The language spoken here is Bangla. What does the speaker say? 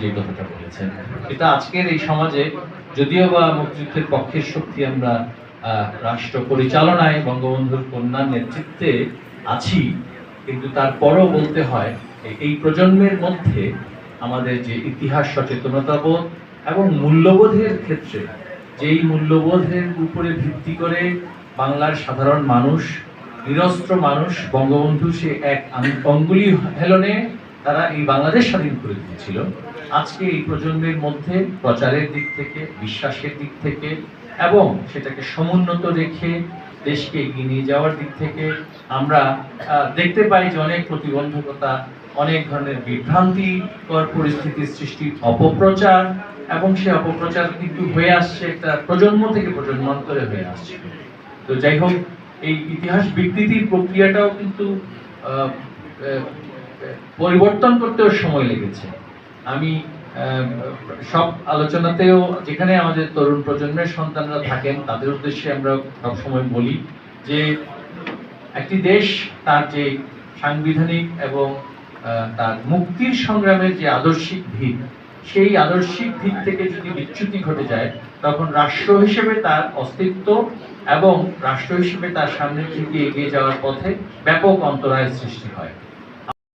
যে কথাটা বলেছেন। এটা আজকের এই সমাজে যদিও বা মুক্তিযুদ্ধের পক্ষের শক্তি আমরা রাষ্ট্র পরিচালনায় বঙ্গবন্ধুর কন্যার নেতৃত্বে আছি, কিন্তু তারপরও বলতে হয়, এই- প্রজন্মের মধ্যে আমাদের যে ইতিহাস সচেতনতাবোধ এবং মূল্যবোধের ক্ষেত্রে, যেই মূল্যবোধের উপরে ভিত্তি করে বাংলার সাধারণ মানুষ, নিরস্ত্র মানুষ বঙ্গবন্ধু সে এক অঙ্গুলি হেলনে তারা এই বাংলাদেশ স্বাধীন করে দিয়েছিল। আজকে এই প্রজন্মের মধ্যে প্রচারের দিক থেকে, বিশ্বাসের দিক থেকে এবং সেটাকে সমুন্নত রেখে দেশকে এগিয়ে নিয়ে যাওয়ার দিক থেকে আমরা দেখতে পাই যে অনেক প্রতিবন্ধকতা, অনেক ধরনের বিভ্রান্তিকর পরিস্থিতির সৃষ্টি, অপপ্রচার এবং সে অপপ্রচার কিন্তু হয়ে আসছে একটা প্রজন্ম থেকে প্রজন্মান্তরে হয়ে আসছে। তো যাই হোক, এই ইতিহাস বিকৃতির প্রক্রিয়াটাও কিন্তু পরিবর্তন করতেও সময় লেগেছে। আমি সব আলোচনাতেও যেখানে আমাদের তরুণ প্রজন্মের সন্তানরা থাকেন, তাদের উদ্দেশ্যে আমরা সবসময় বলি যে, একটি দেশ তার যে সাংবিধানিক এবং তার মুক্তির সংগ্রামের যে আদর্শিক ভিত, সেই আদর্শিক ভিত থেকে যদি বিচ্যুতি ঘটে যায়, তখন রাষ্ট্র হিসেবে তার অস্তিত্ব এবং রাষ্ট্র হিসেবে তার সামনের দিকে এগিয়ে যাওয়ার পথে ব্যাপক অন্তরায় সৃষ্টি হয়।